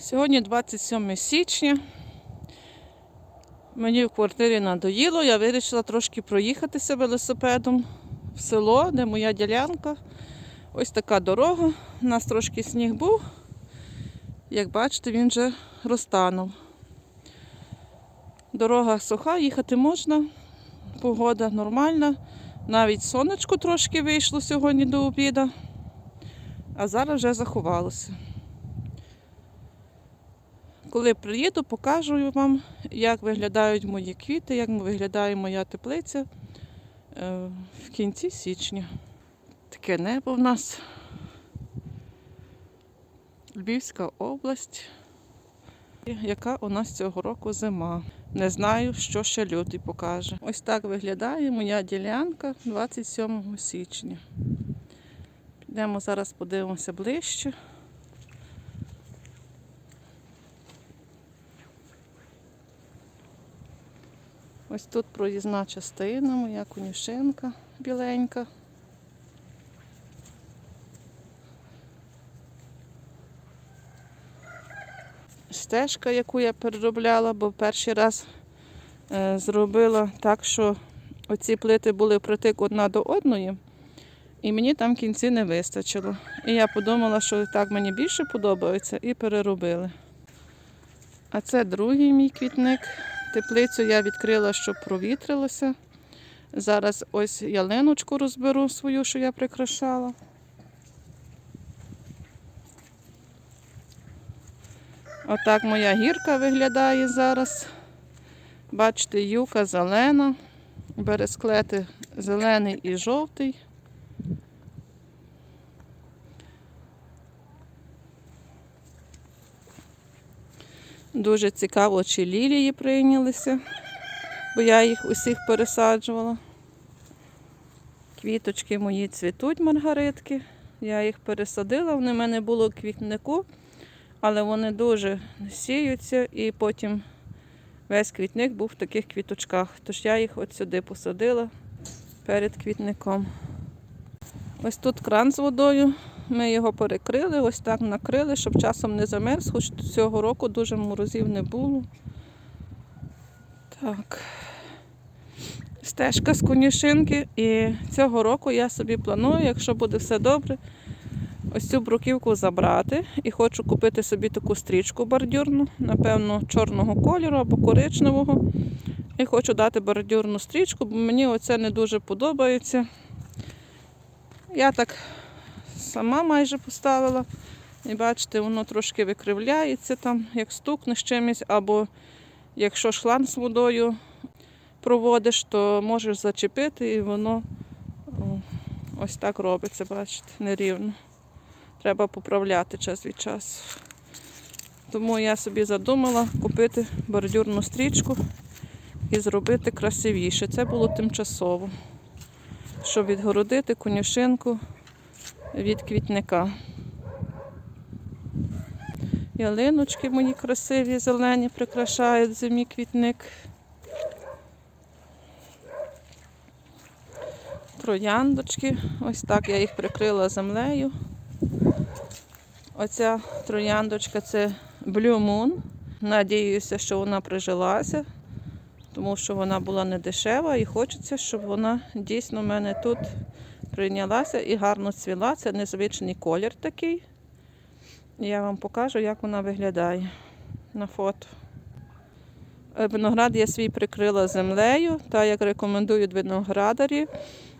Сьогодні 27 січня. Мені в квартирі надоїло, я вирішила трошки проїхатися велосипедом в село, де моя ділянка. Ось така дорога. У нас трошки сніг був. Як бачите, він вже розтанув. Дорога суха, їхати можна, погода нормальна. Навіть сонечко трошки вийшло сьогодні до обіду, а зараз вже заховалося. Коли приїду, покажу вам, як виглядають мої квіти, як виглядає моя теплиця е, в кінці січня. Таке небо в нас. Львівська область. Яка у нас цього року зима. Не знаю, що ще лютий покаже. Ось так виглядає моя ділянка 27 січня. Підемо зараз подивимося ближче. Ось тут проїзна частина, моя конюшинка біленька. Стежка, яку я переробляла, бо перший раз е, зробила так, що оці плити були притик одна до одної, і мені там кінці не вистачило. І я подумала, що так мені більше подобається, і переробили. А це другий мій квітник. Теплицю я відкрила, щоб провітрилося. Зараз ось ялиночку розберу свою, що я прикрашала. Отак моя гірка виглядає зараз. Бачите, юка зелена, бересклети зелений і жовтий. Дуже цікаво, чи лілії прийнялися, бо я їх усіх пересаджувала. Квіточки мої цвітуть, маргаритки. Я їх пересадила, вони в мене було в квітнику, але вони дуже сіються і потім весь квітник був в таких квіточках. Тож я їх от сюди посадила перед квітником. Ось тут кран з водою. Ми його перекрили, ось так накрили, щоб часом не замерз, хоч цього року дуже морозів не було. Так. Стежка з конюшинки. І цього року я собі планую, якщо буде все добре, ось цю бруківку забрати. І хочу купити собі таку стрічку бордюрну, напевно, чорного кольору або коричневого. І хочу дати бордюрну стрічку, бо мені оце не дуже подобається. Я так сама майже поставила. І бачите, воно трошки викривляється там, як стукне з чимось, або якщо шланг з водою проводиш, то можеш зачепити і воно ось так робиться, бачите, нерівно. Треба поправляти час від часу. Тому я собі задумала купити бордюрну стрічку і зробити красивіше. Це було тимчасово, щоб відгородити конюшинку від квітника. Ялиночки мої красиві, зелені, прикрашають зимі квітник. Трояндочки. Ось так я їх прикрила землею. Оця трояндочка це Blue Moon. Надіюся, що вона прижилася, тому що вона була не дешева і хочеться, щоб вона дійсно в мене тут прийнялася і гарно цвіла. Це незвичний колір такий. Я вам покажу, як вона виглядає на фото. Е, Виноград я свій прикрила землею, так як рекомендують виноградарі,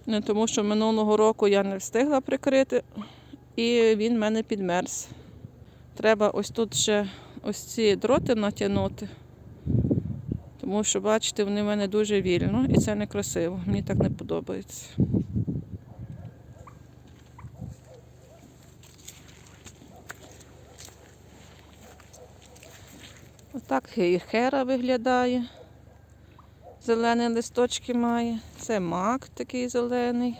Ну, тому що минулого року я не встигла прикрити, і він в мене підмерз. Треба ось тут ще ось ці дроти натягнути, тому що, бачите, вони в мене дуже вільно і це некрасиво. Мені так не подобається. Отак хейхера виглядає. Зелені листочки має. Це мак такий зелений.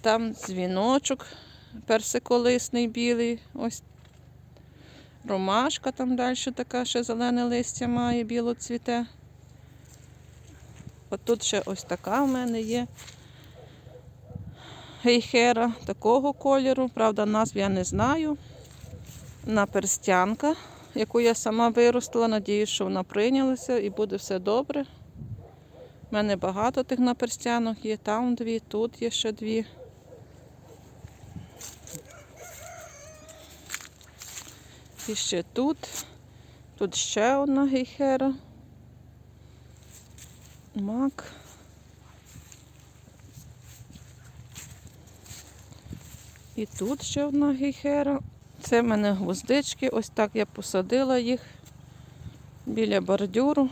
Там дзвіночок персиколисний білий. Ось ромашка там далі така ще зелене листя має, біло цвіте. От тут ще ось така в мене є. Гейхера такого кольору. Правда, назв я не знаю. Наперстянка яку я сама виростила. Надіюсь, що вона прийнялася і буде все добре. У мене багато тих наперстянок є, там дві, тут є ще дві. І ще тут. Тут ще одна гейхера. Мак. І тут ще одна гейхера. Це в мене гвоздички. Ось так я посадила їх біля бордюру.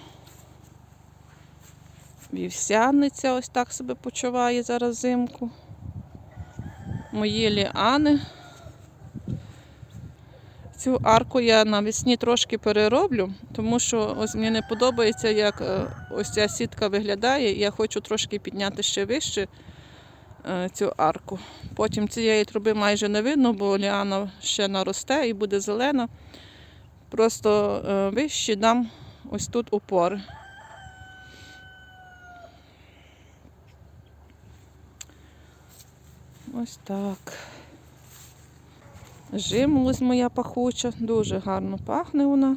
Вівсяниця ось так себе почуває зараз взимку. Мої ліани. Цю арку я навесні трошки перероблю, тому що ось мені не подобається, як е, ось ця сітка виглядає. і Я хочу трошки підняти ще вище цю арку. Потім цієї труби майже не видно, бо ліана ще наросте і буде зелена. Просто е, вище дам ось тут опори. Ось так. Жимолость моя пахуча, дуже гарно пахне вона.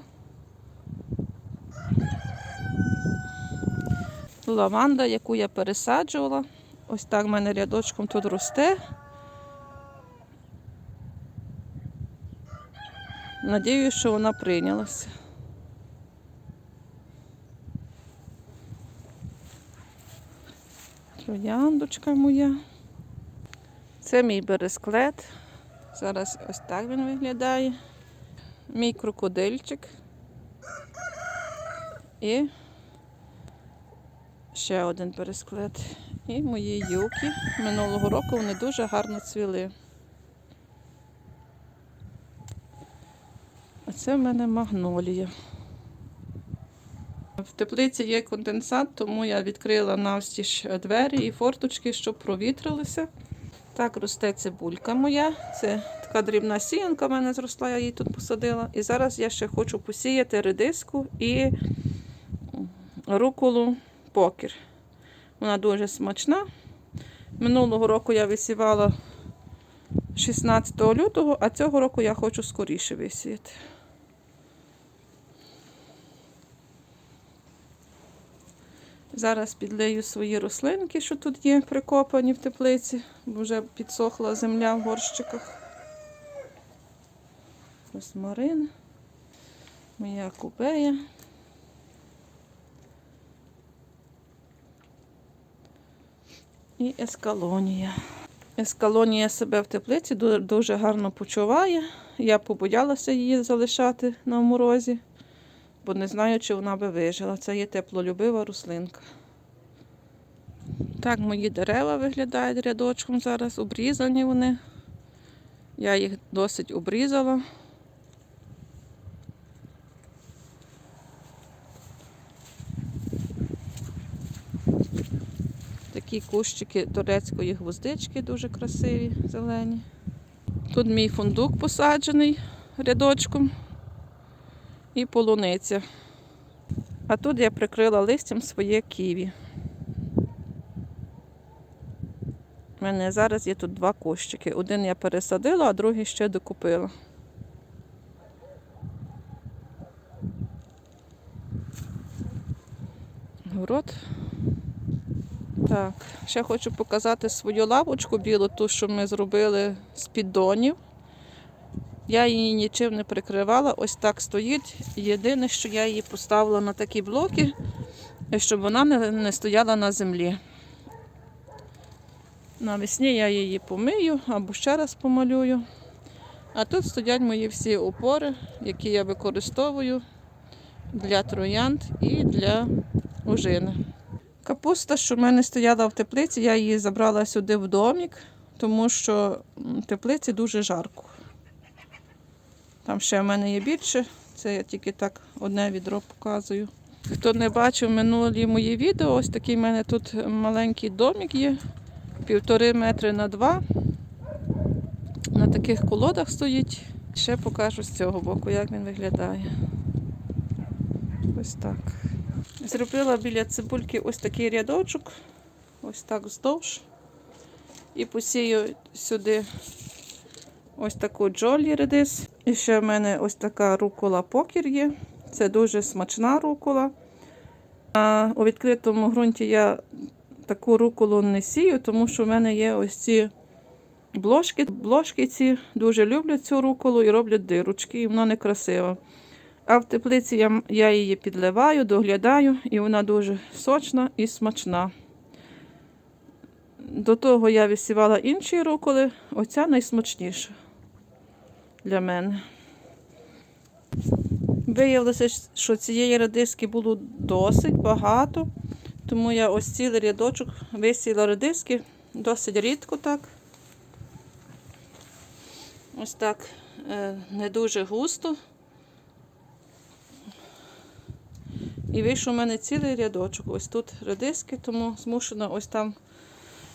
Лаванда, яку я пересаджувала. Ось так в мене рядочком тут росте. Надіюсь, що вона прийнялася. Трояндочка моя. Це мій бересклет. Зараз ось так він виглядає. Мій крокодильчик. І ще один пересклет. І мої юки. Минулого року вони дуже гарно цвіли. А це в мене магнолія. В теплиці є конденсат, тому я відкрила навстіж двері і форточки, щоб провітрилися. Так росте цибулька моя. Це така дрібна сіянка в мене зросла, я її тут посадила. І зараз я ще хочу посіяти редиску і руколу покер. Вона дуже смачна. Минулого року я висівала 16 лютого, а цього року я хочу скоріше висіяти. Зараз підлию свої рослинки, що тут є прикопані в теплиці, бо вже підсохла земля в горщиках. Розмарин, моя кубея. І ескалонія. Ескалонія себе в теплиці дуже гарно почуває. Я побоялася її залишати на морозі, бо не знаю, чи вона би вижила. Це є теплолюбива рослинка. Так, мої дерева виглядають рядочком зараз. Обрізані вони. Я їх досить обрізала. Такі кущики турецької гвоздички дуже красиві, зелені. Тут мій фундук посаджений рядочком і полуниця. А тут я прикрила листям своє ківі. У мене зараз є тут два кущики. Один я пересадила, а другий ще докупила. Город. Так, ще хочу показати свою лавочку білу, ту, що ми зробили з піддонів. Я її нічим не прикривала, ось так стоїть. Єдине, що я її поставила на такі блоки, щоб вона не, стояла на землі. Навесні я її помию або ще раз помалюю. А тут стоять мої всі опори, які я використовую для троянд і для ожини. Капуста, що в мене стояла в теплиці, я її забрала сюди в домик, тому що в теплиці дуже жарко. Там ще в мене є більше, це я тільки так одне відро показую. Хто не бачив минулі мої відео, ось такий в мене тут маленький домик є, півтори метри на два. На таких колодах стоїть. Ще покажу з цього боку, як він виглядає. Ось так. Зробила біля цибульки ось такий рядочок, ось так вздовж. І посію сюди ось таку джолі редис І ще в мене ось така рукола покір є. Це дуже смачна рукола. А у відкритому ґрунті я таку руколу не сію, тому що в мене є ось ці блошки. Блошки ці дуже люблять цю руколу і роблять дирочки, і вона некрасива. А в теплиці я, я її підливаю, доглядаю, і вона дуже сочна і смачна. До того я висівала інші руколи, оця найсмачніша для мене. Виявилося, що цієї редиски було досить багато, тому я ось цілий рядочок висіяла редиски досить рідко так. Ось так е, не дуже густо. І вийшов у мене цілий рядочок. Ось тут редиски, тому змушена ось там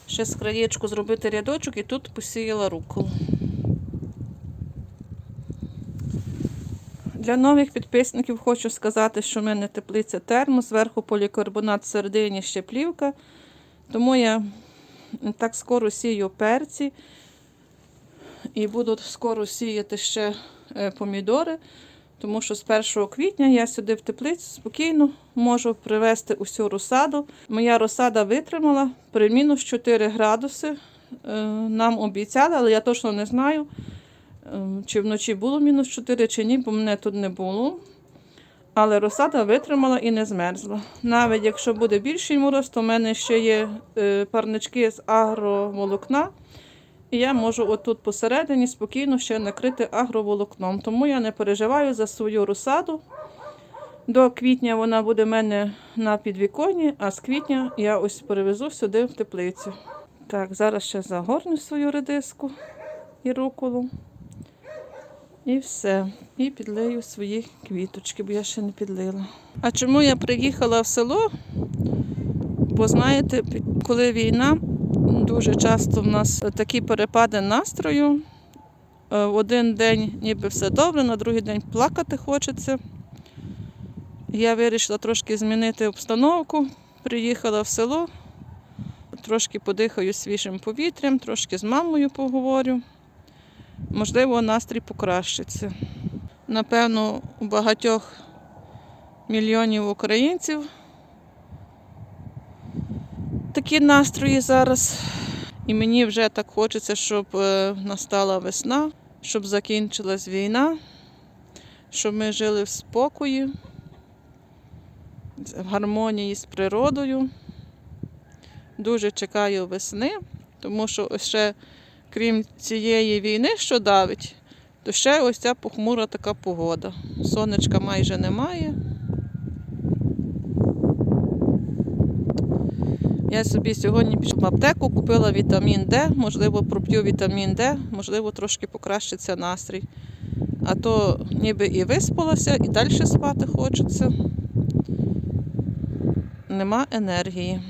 ще з краєчку зробити рядочок і тут посіяла руколу. Для нових підписників хочу сказати, що в мене теплиця термос, зверху полікарбонат, всередині ще плівка. Тому я так скоро сію перці і буду скоро сіяти ще е, помідори, тому що з 1 квітня я сюди в теплицю спокійно можу привезти усю розсаду. Моя розсада витримала при мінус 4 градуси. Е, Нам обіцяли, але я точно не знаю. Ем, Чи вночі було мінус 4, чи ні, бо мене тут не було. Але розсада витримала і не змерзла. Навіть якщо буде більший мороз, то в мене ще є е, парнички з агроволокна. І я можу отут посередині спокійно ще накрити агроволокном. Тому я не переживаю за свою розсаду. До квітня вона буде в мене на підвіконні, а з квітня я ось перевезу сюди в теплицю. Так, зараз ще загорну свою редиску і руколу. І все. І підлию свої квіточки, бо я ще не підлила. А чому я приїхала в село? Бо знаєте, коли війна, дуже часто в нас такі перепади настрою. Е, В один день ніби все добре, на другий день плакати хочеться. Я вирішила трошки змінити обстановку. Приїхала в село, трошки подихаю свіжим повітрям, трошки з мамою поговорю можливо, настрій покращиться. Напевно, у багатьох мільйонів українців такі настрої зараз. І мені вже так хочеться, щоб е, настала весна, щоб закінчилась війна, щоб ми жили в спокої, в гармонії з природою. Дуже чекаю весни, тому що ще крім цієї війни, що давить, то ще ось ця похмура така погода. Сонечка майже немає. Я собі сьогодні пішла в аптеку, купила вітамін Д, можливо, проп'ю вітамін Д, можливо, трошки покращиться настрій. А то ніби і виспалася, і далі спати хочеться. Нема енергії.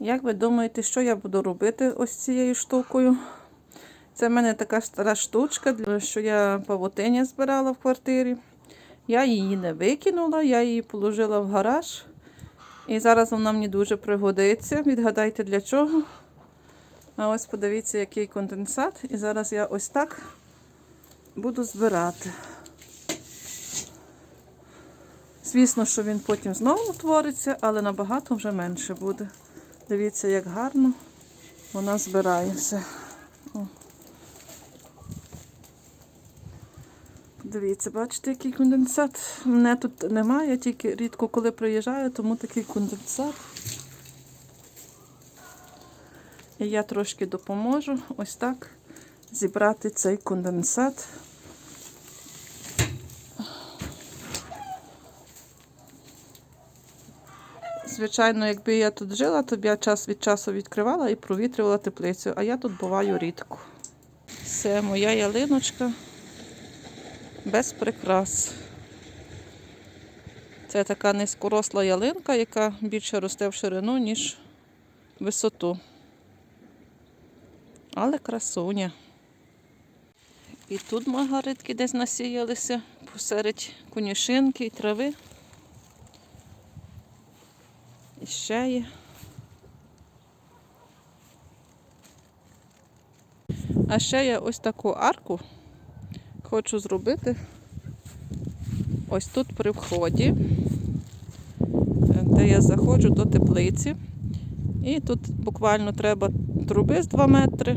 Як ви думаєте, що я буду робити ось цією штукою? Це в мене така стара штучка, що я павутиння збирала в квартирі. Я її не викинула, я її положила в гараж. І зараз вона мені дуже пригодиться. Відгадайте для чого. А ось подивіться, який конденсат. І зараз я ось так буду збирати. Звісно, що він потім знову утвориться, але набагато вже менше буде. Дивіться, як гарно вона збирає все. О. Дивіться, бачите, який конденсат. Мене тут немає, тільки рідко коли приїжджаю, тому такий конденсат. І я трошки допоможу ось так зібрати цей конденсат. Звичайно, якби я тут жила, то б я час від часу відкривала і провітрювала теплицю, а я тут буваю рідко. Це моя ялиночка без прикрас. Це така низькоросла ялинка, яка більше росте в ширину, ніж висоту. Але красуня. І тут маргаритки десь насіялися посеред конюшинки і трави. І ще є. А ще я ось таку арку хочу зробити ось тут при вході, де я заходжу до теплиці. І тут буквально треба труби з 2 метри.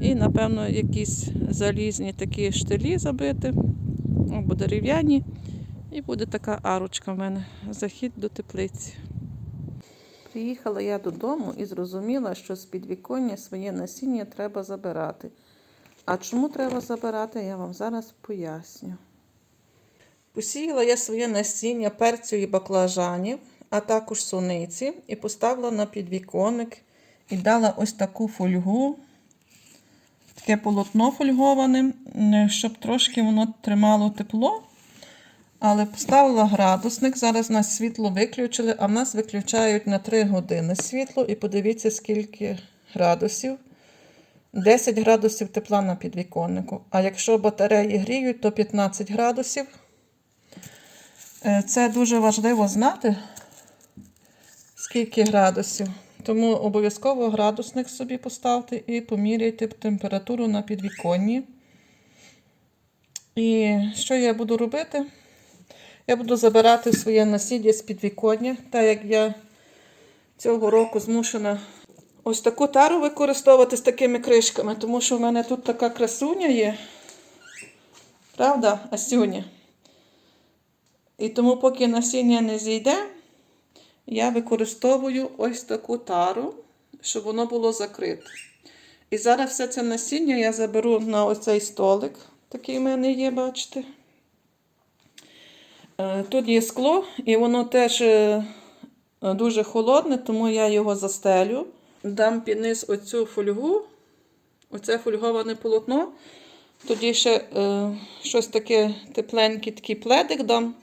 І, напевно, якісь залізні такі штилі забити, або дерев'яні. І буде така арочка в мене. Захід до теплиці. Приїхала я додому і зрозуміла, що з підвіконня своє насіння треба забирати. А чому треба забирати, я вам зараз поясню. Посіяла я своє насіння перцю і баклажанів, а також суниці, і поставила на підвіконник і дала ось таку фольгу, таке полотно фольговане, щоб трошки воно тримало тепло. Але поставила градусник. Зараз нас світло виключили, а в нас виключають на 3 години світло. І подивіться, скільки градусів. 10 градусів тепла на підвіконнику. А якщо батареї гріють, то 15 градусів. Е, Це дуже важливо знати, скільки градусів. Тому обов'язково градусник собі поставте і поміряйте температуру на підвіконні. І що я буду робити? Я буду забирати своє насіння з підвіконня, так як я цього року змушена ось таку тару використовувати з такими кришками, тому що в мене тут така красуня є. Правда, Асюня? І тому, поки насіння не зійде, я використовую ось таку тару, щоб воно було закрите. І зараз все це насіння я заберу на оцей столик. Такий в мене є, бачите. Е, Тут є скло, і воно теж е, дуже холодне, тому я його застелю. Дам під низ оцю фольгу, оце фольговане полотно. Тоді ще е, щось таке тепленький такий пледик дам.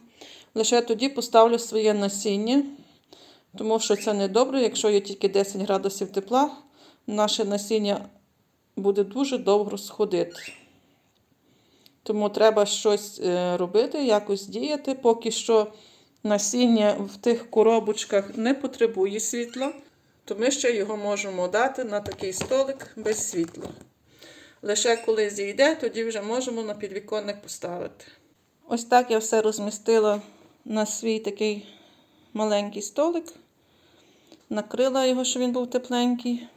Лише тоді поставлю своє насіння, тому що це не добре, якщо є тільки 10 градусів тепла, наше насіння буде дуже довго сходити. Тому треба щось е, робити, якось діяти. Поки що насіння в тих коробочках не потребує світла, то ми ще його можемо дати на такий столик без світла. Лише коли зійде, тоді вже можемо на підвіконник поставити. Ось так я все розмістила на свій такий маленький столик. Накрила його, щоб він був тепленький.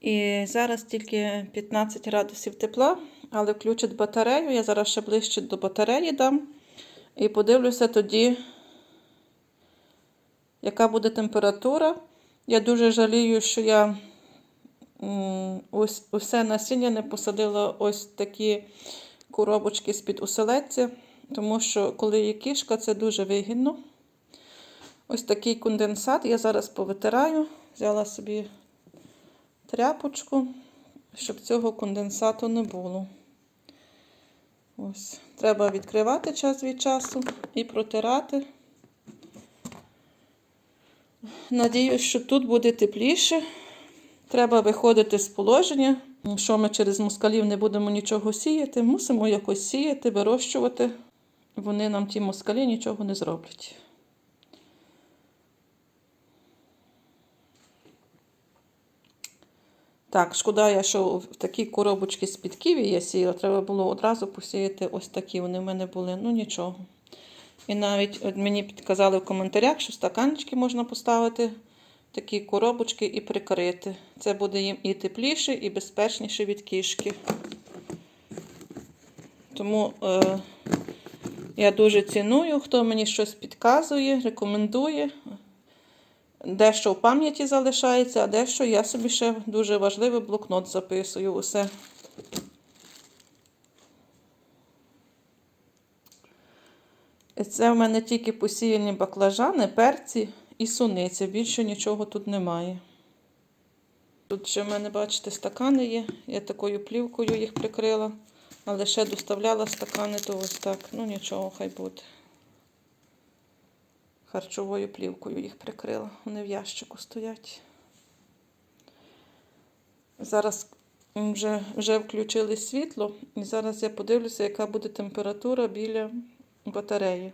І зараз тільки 15 градусів тепла, але включить батарею. Я зараз ще ближче до батареї дам. І подивлюся тоді, яка буде температура. Я дуже жалію, що я ось усе насіння не посадила ось такі коробочки з-під оселедця, тому що, коли є кішка, це дуже вигідно. Ось такий конденсат я зараз повитираю, взяла собі тряпочку, щоб цього конденсату не було. Ось. Треба відкривати час від часу і протирати. Надіюсь, що тут буде тепліше. Треба виходити з положення, що ми через москалів не будемо нічого сіяти. Мусимо якось сіяти, вирощувати. Вони нам ті москалі нічого не зроблять. Так, шкода, я що в такі коробочки з під ківі я сіяла. Треба було одразу посіяти ось такі. Вони в мене були. Ну нічого. І навіть от мені підказали в коментарях, що стаканчики можна поставити, такі коробочки і прикрити. Це буде їм і тепліше, і безпечніше від кішки. Тому е, я дуже ціную, хто мені щось підказує, рекомендує. Дещо в пам'яті залишається, а дещо я собі ще дуже важливий блокнот записую усе. Це в мене тільки посіяні баклажани, перці і суниці. Більше нічого тут немає. Тут ще в мене, бачите, стакани є. Я такою плівкою їх прикрила, але ще доставляла стакани, то ось так. Ну нічого, хай буде. Харчовою плівкою їх прикрила. Вони в ящику стоять. Зараз вже, вже включили світло, і зараз я подивлюся, яка буде температура біля батареї.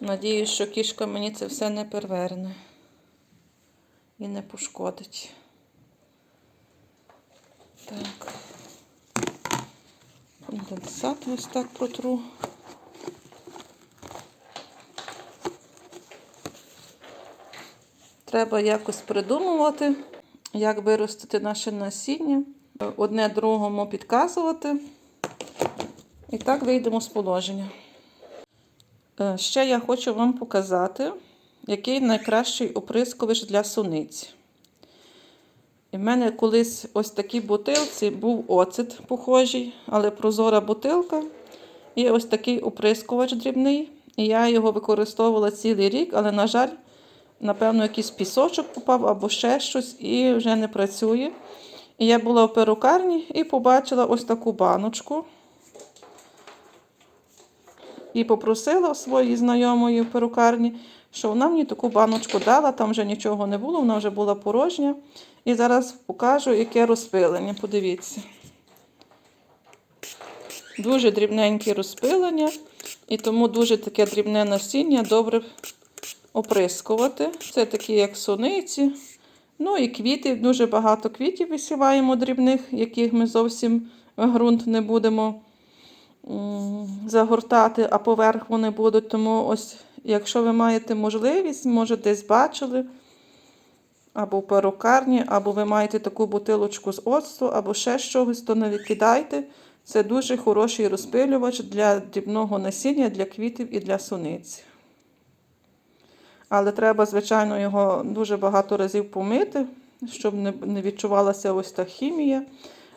Надіюсь, що кішка мені це все не переверне. і не пошкодить. Так. Конденсат ось так протру. Треба якось придумувати, як виростити наше насіння, одне другому підказувати. І так вийдемо з положення. Е, Ще я хочу вам показати, який найкращий оприскувач для суниці. І в мене колись ось такій бутилці був оцет похожий, але прозора бутилка. І ось такий оприскувач дрібний. І я його використовувала цілий рік, але, на жаль, напевно, якийсь пісочок попав або ще щось, і вже не працює. І я була в перукарні і побачила ось таку баночку. І попросила у своїй знайомої в перукарні, що вона мені таку баночку дала, там вже нічого не було, вона вже була порожня. І зараз покажу, яке розпилення. Подивіться. Дуже дрібненьке розпилення, і тому дуже таке дрібне насіння добре оприскувати. Це такі, як суниці. Ну і квіти, дуже багато квітів висіваємо дрібних, яких ми зовсім в ґрунт не будемо загортати, а поверх вони будуть. Тому ось, якщо ви маєте можливість, може десь бачили, або в перукарні, або ви маєте таку бутилочку з оцту, або ще чогось, то не викидайте. Це дуже хороший розпилювач для дрібного насіння, для квітів і для суниці. Але треба, звичайно, його дуже багато разів помити, щоб не відчувалася ось та хімія.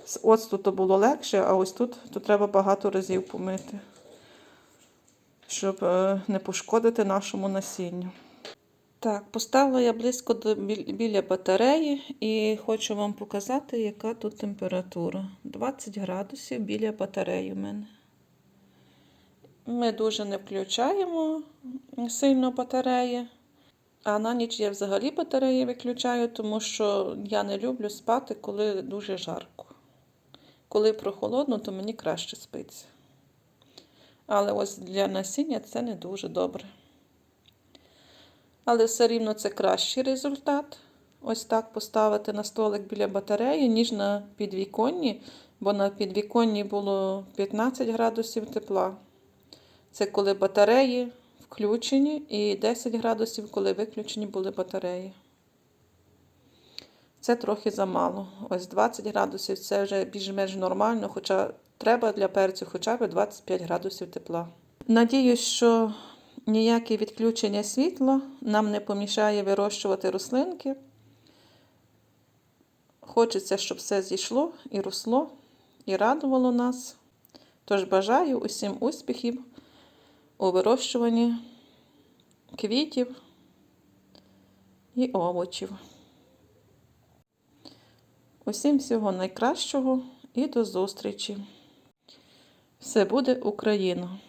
З оцту то було легше, а ось тут то треба багато разів помити, щоб е, не пошкодити нашому насінню. Так, поставила я близько до, біля батареї і хочу вам показати, яка тут температура. 20 градусів біля батареї в мене. Ми дуже не включаємо сильно батареї. А на ніч я взагалі батареї виключаю, тому що я не люблю спати, коли дуже жарко. Коли прохолодно, то мені краще спиться. Але ось для насіння це не дуже добре. Але все рівно це кращий результат. Ось так поставити на столик біля батареї, ніж на підвіконні, бо на підвіконні було 15 градусів тепла. Це коли батареї включені, і 10 градусів, коли виключені були батареї. Це трохи замало. Ось 20 градусів це вже більш-менш нормально, хоча треба для перцю хоча б 25 градусів тепла. Надіюсь, що ніяке відключення світла нам не помішає вирощувати рослинки. Хочеться, щоб все зійшло і росло, і радувало нас. Тож бажаю усім успіхів у вирощуванні квітів і овочів. Усім всього найкращого і до зустрічі! Все буде Україна!